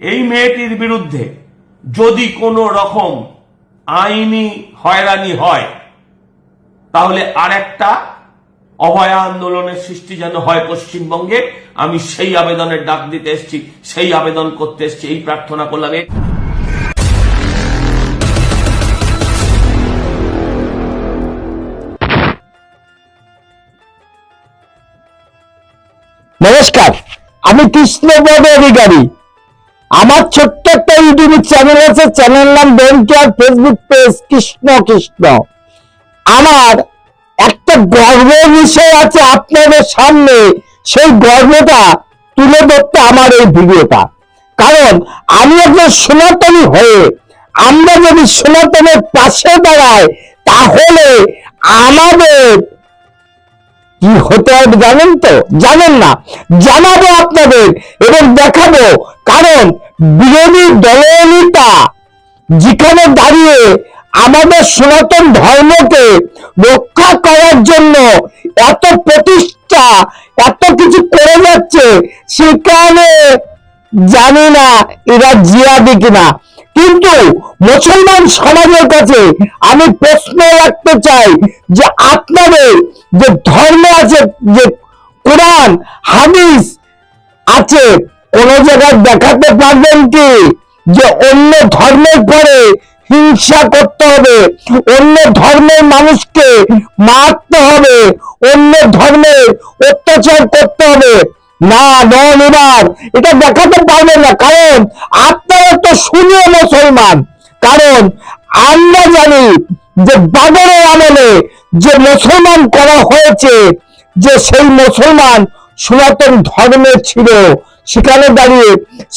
এই মেয়েটির বিরুদ্ধে যদি কোনো রকম আইনি হয়রানি হয়, তাহলে আর একটা অভয়া আন্দোলনের সৃষ্টি যেন হয় পশ্চিমবঙ্গে। আমি সেই আবেদনের ডাক দিতে এসেছি, সেই আবেদন করতে এসেছি, এই প্রার্থনা করলাম। নমস্কার, আমি কৃষ্ণপদ অধিকারী। আমার ছোট্ট একটা ইউটিউব চ্যানেল আছে চ্যানেল নাম care Facebook page Krishna Krishna. আমার একটা গর্ব বিষয় আছে আপনাদের সামনে, সেই গর্বটা তুলে ধরতে আমার এই ভিডিওটা। কারণ আমি একজন সনাতনী হয়ে, আমরা যদি সনাতনের পাশে দাঁড়াই, তাহলে আমাদের কি হতে হবে জানেন তো? জানেন না। জানাব আপনাদের এবং দেখাবো। কারণ বিরোধী দলনেতা যেখানে দাঁড়িয়ে আমাদের সনাতন ধর্মকে রক্ষা করার জন্য এত প্রতিষ্ঠা, এত কিছু করে যাচ্ছে, সেখানে জানি না এরা জিয়াদি কিনা। কিন্তু মুসলমান সমাজের কাছে আমি প্রশ্ন রাখতে চাই যে আপনাদের যে ধর্ম আছে, যে কোরআন, হাদিস আছে কোন জায়গায় দেখাতে পারবেন কি? যে অন্য ধর্মের পরে হিংসা করতে হবে, অন্য ধর্মের মানুষকে মারতে হবে, অন্য ধর্মের অত্যাচার করতে হবে। না নন এবার এটা দেখাতে পারবেন না, কারণ আপনারা তো শুনে মুসলমান। কারণ আমরা জানি যে বাবরের আমলে যে মুসলমান করা হয়েছে, যে সেই মুসলমান সনাতন ধর্মের ছিল। সেখানে দাঁড়িয়ে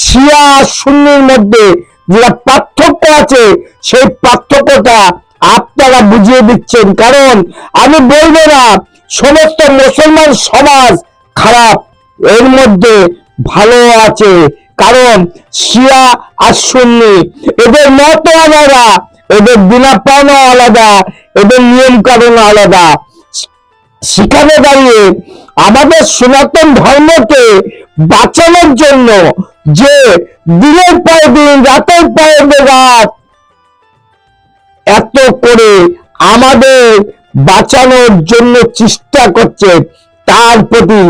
শিয়া আর সুন্নির মধ্যে যেটা পার্থক্য আছে, সেই পার্থক্যটা আপনারা বুঝিয়ে দিচ্ছেন। কারণ আমি বলব না, সমস্ত মুসলমান সমাজ খারাপ, এর মধ্যে ভালো আছে। কারণ শিয়া আর সুন্নি এদের মত আলাদা, এদের বিনা পাওনা আলাদা, এদের নিয়ম কানুন আলাদা। সেখানে দাঁড়িয়ে আমাদের সনাতন ধর্মকে বাঁচানোর জন্য যে দিনের পর দিন, রাতের পর রাত এত করে আমাদের বাঁচানোর জন্য চেষ্টা করছে, তার প্রতি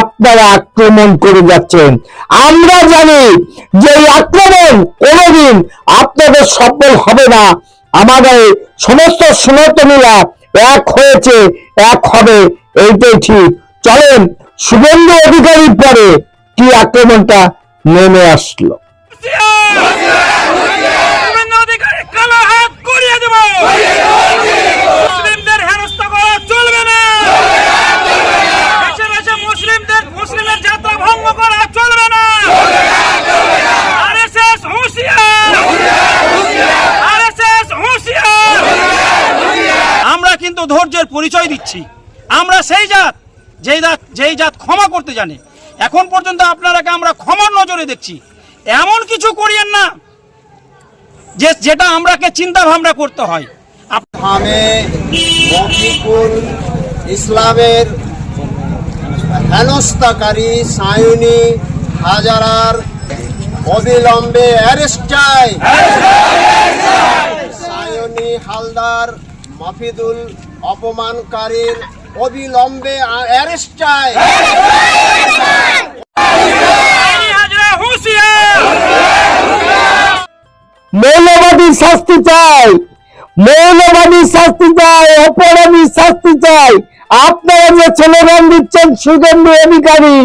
আপনারা আক্রমণ করে যাচ্ছেন। আমরা জানি যে আক্রমণ কোনোদিন আপনাদের সফল হবে না। আমাদের সমস্ত সনাতনীরা এক হয়েছে, এক হবে, এইটাই ঠিক। চলেন, শুভেন্দু অধিকারীর পরে কি আক্রমণটা নেমে আসলো? অধিকারী হাত করিয়ে দেব। আমরা ধৈর্যের পরিচয় দিচ্ছি। আমরা সেই জাত যেই জাত যেই জাত ক্ষমা করতে জানে। এখন পর্যন্ত আপনারাকে আমরা ক্ষমার নজরে দেখছি। এমন কিছু করিয়েন না যে যেটা আমরাকে চিন্তা ভাবনা করতে হয়। ইসলামের হেনস্থাকারী সায়নী হাজারার অবিলম্বে অ্যারেস্ট চাই সায়নী হালদার মফিদুল অপমানকারীর অবিলম্বে অ্যারেস্ট চাই। মৌলবাদী শাস্তি চাই। মৌলবাদী শাস্তি চাই অপরাধী শাস্তি চাই। আপনারা যে ছেলেরান দিচ্ছেন সুগন্ধি অধিকারী,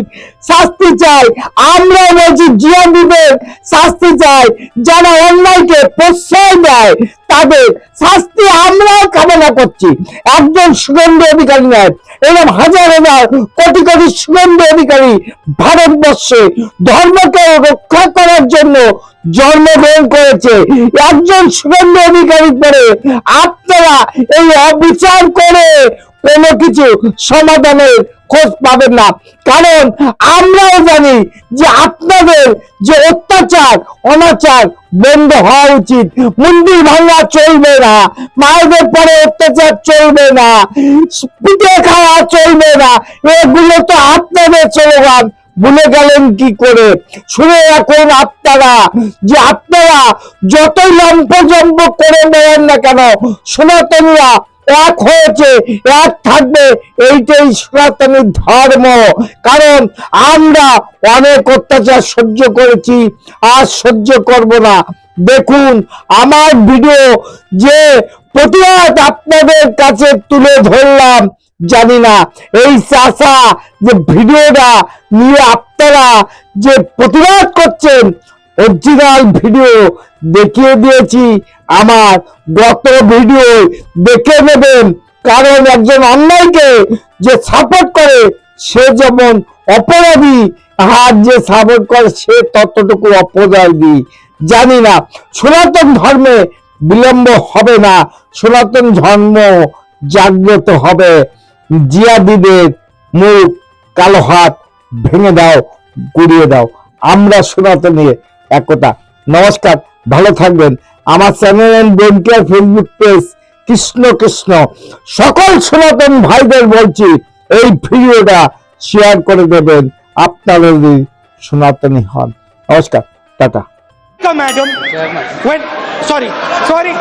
শাস্তি চাই। আমরা বলছি জিয়াদিদের শাস্তি চাই। যারা অন্যায়কে প্রশ্রয় দেয়, তাদের শাস্তি আমরাও কামনা করছি। একজন সুগন্ধি অধিকারী নয় এরকম হাজার হাজার কোটি কোটি সুগন্ধি অধিকারী ভারতবর্ষে ধর্মকে রক্ষা করার জন্য জন্মগ্রহণ করেছে। একজন সুগন্ধ অধিকারী পরে আপনারা এই অবিচার করে কোনো কিছু সমাধানের খোঁজ পাবেন না। কারণ আমরাও জানি যে আপনাদের যে অত্যাচার, অনাচার বন্ধ হওয়া উচিত। মন্দির ভাঙা চলবে না, মায়েদের পরে অত্যাচার চলবে না, পিঠে খাওয়া চলবে না। এগুলো তো আপনাদের স্লোগান। ভুলে গেলেন কি করে? শুনে এখন আপনারা যে আপনারা যতই লম্পজম্প করে নেন না কেন, সনাতনীরা এক হয়েছে, এক থাকবে, এইটাই সনাতনী ধর্ম। কারণ আমরা অনেক অত্যাচার সহ্য করেছি, আর সহ্য করব না। দেখুন, আমার ভিডিও যে প্রতিবাদ আপনাদের কাছে তুলে ধরলাম, জানি না। এই চাষা যে ভিডিওটা নিয়ে আপনারা যে প্রতিবাদ করছেন অরিজিনাল ভিডিও দেখিয়ে দিয়েছি। আমার গত ভিডিও দেখে নেবেন। কারণ একজন অন্যায়কে যে সাপোর্ট করে, সে যেমন অপরাধী, আর যে সাপোর্ট করে, সে ততটুকু অপরাধী। জানি না, সনাতন ধর্মে বিলম্ব হবে না, সনাতন ধর্ম জাগ্রত হবে। জিয়াদিদের মুখ কালো হাত ভেঙে দাও, গুড়িয়ে দাও। আমরা সনাতনী একতা। নমস্কার, ভালো থাকবেন। আমার চ্যানেল বেনকেয়ার ফেসবুক পেজ কৃষ্ণ কৃষ্ণ। সকল সনাতন ভাইদের বলছি, এই ভিডিওটা শেয়ার করে দেবেন আপনারা যদি সনাতনী হন। নমস্কার, টাটা। Madam sorry sorry.